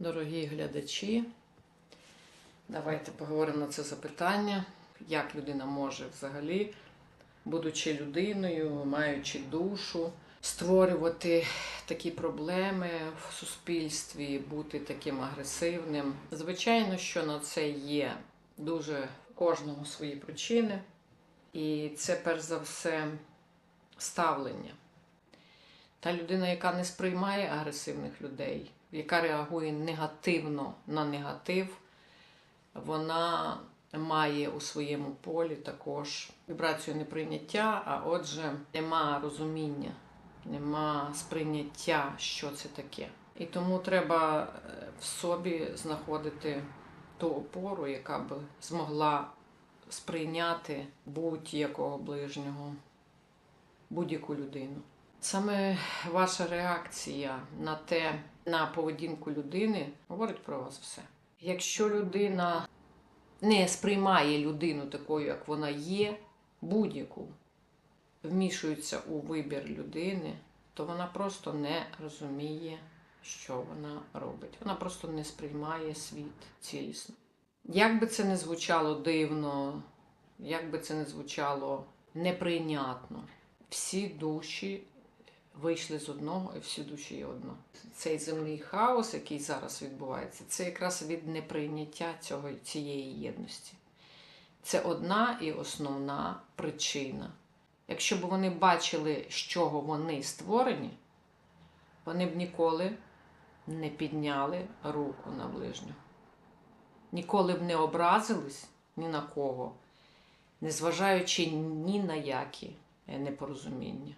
Дорогі глядачі, давайте поговоримо на це запитання, як людина може взагалі, будучи людиною, маючи душу, створювати такі проблеми в суспільстві, бути таким агресивним. Звичайно, що на це є дуже кожного свої причини, і це перш за все ставлення. Та людина, яка не сприймає агресивних людей, яка реагує негативно на негатив, вона має у своєму полі також вібрацію неприйняття, а отже, нема розуміння, нема сприйняття, що це таке. І тому треба е, в собі знаходити ту опору, яка б змогла сприйняти будь-якого ближнього, будь-яку людину. Саме ваша реакція на те, на поведінку людини, говорить про вас все. Якщо людина не сприймає людину такою, як вона є, будь-яку, вмішується у вибір людини, то вона просто не розуміє, що вона робить. Вона просто не сприймає світ цілісно. Як би це не звучало дивно, як би це не звучало неприйнятно, всі душі вийшли з одного, і всі душі є одно. Цей земний хаос, який зараз відбувається, це якраз від неприйняття цього, цієї єдності. Це одна і основна причина. Якщо б вони бачили, з чого вони створені, вони б ніколи не підняли руку на ближнього. Ніколи б не образились ні на кого, незважаючи ні на які непорозуміння.